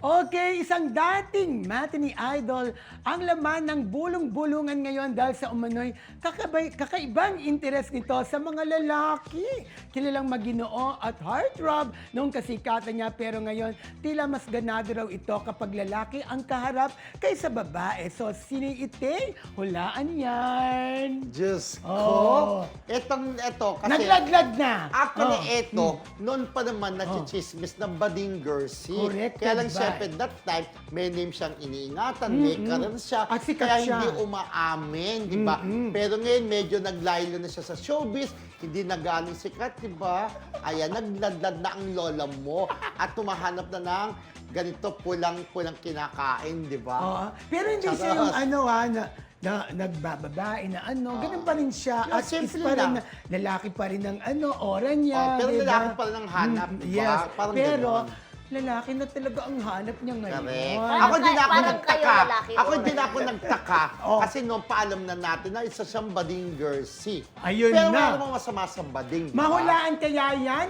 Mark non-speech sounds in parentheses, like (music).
Okay, isang dating matinee idol ang laman ng bulong-bulungan ngayon dahil sa umano'y kakabay, kakaibang interes nito sa mga lalaki. Kilalang maginoo at heartthrob noong kasikatan niya pero ngayon tila mas ganado raw ito kapag lalaki ang kaharap kaysa babae. So, sino ite? Hulaan yan. Diyos ko. Etong, eto, kasi... Naglaglag na. Actually, Oh. eto, noon pa naman na bading Gersi. Corrected Kaya lang by- siyempre, that time, may name siyang iniingatan, may karir siya. At sikat kaya siya. hindi umaamin, di ba? Pero ngayon, medyo naglaylo na siya sa showbiz, hindi na galing sikat, di ba? Ayan, nagladlad na ang lola mo at tumahanap na ng ganito pulang-pulang kinakain, di ba? Oo. Pero hindi siya yung ano ha, na, na nagbababae na ano, ganun pa rin siya. Yeah, At is simple pa rin, lang. na, lalaki pa rin ng ano, oras niya. Oh, pero di ba? lalaki pa rin ang hanap, di ba? Yes, Parang pero ganon. Lalaki na talaga ang hanap niya ngayon. Correct. Parang Ako din kay- ako parang kayo nagtaka. lalaki, Ako oras din ako na. nagtaka. (laughs) Oh. Kasi noong paalam na natin na isa siyang bading Gersi. Ayun Pero na. namang masama sa bading. di ba? Mahulaan kaya yan?